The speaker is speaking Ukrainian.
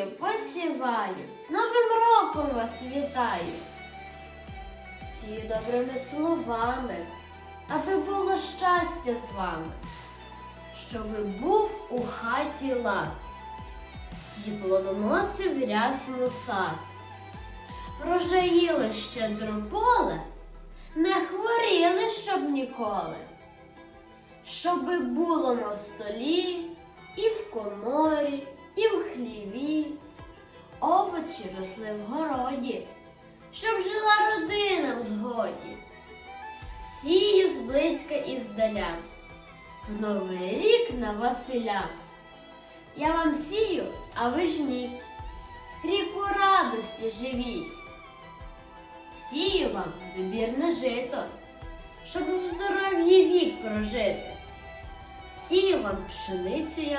сію, посіваю, з Новим роком вас вітаю. Сію добрими словами, аби було щастя з вами, щоби був у хаті лад, і плодоносив рясно сад. Врожаїло щедро поле, не хворіли, щоб ніколи. Щоби було на столі, і в коморі, овочі росли в городі, щоб жила родина в згоді. Сію зблизька і здаля, в новий рік на Василя. Я вам сію, а ви жніть, ріку радості живіть. Сію вам добірне жито, щоб в здоров'ї вік прожити. Сію вам пшеницю я